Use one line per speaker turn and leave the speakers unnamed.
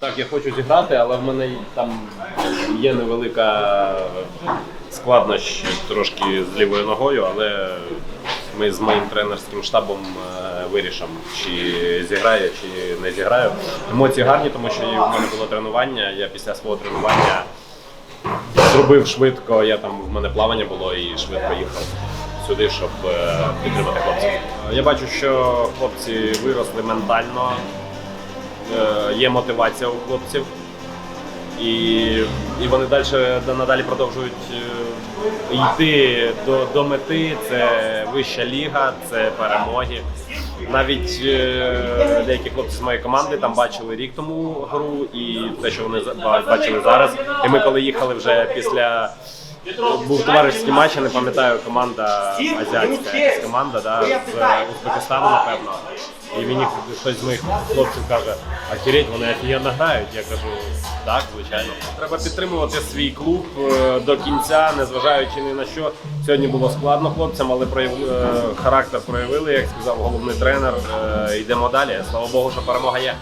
Так, я хочу зіграти, але в мене там є невелика складнощ трошки з лівою ногою, але ми з моїм тренерським штабом е, вирішимо, чи зіграю, чи не зіграю. Емоції гарні, тому що в мене було тренування. Я після свого тренування зробив швидко. Я там в мене плавання було і швидко їхав сюди, щоб е, підтримати хлопців. Я бачу, що хлопці виросли ментально, е, є мотивація у хлопців. І, і вони далі надалі продовжують е, йти до, до мети. Це вища ліга, це перемоги. Навіть е, деякі хлопці з моєї команди там бачили рік тому гру і те, що вони бачили зараз. І ми коли їхали вже після був товаришський матч, я не пам'ятаю, команда азіатська команда да, з Узбекистану, напевно. І мені хтось з моїх хлопців каже, ахіреть, вони офігенно грають. Я кажу, так, звичайно. Треба підтримувати свій клуб е, до кінця, незважаючи ні на що. Сьогодні було складно хлопцям, але е, характер проявили, як сказав головний тренер. Е, Йдемо далі. Слава Богу, що перемога є.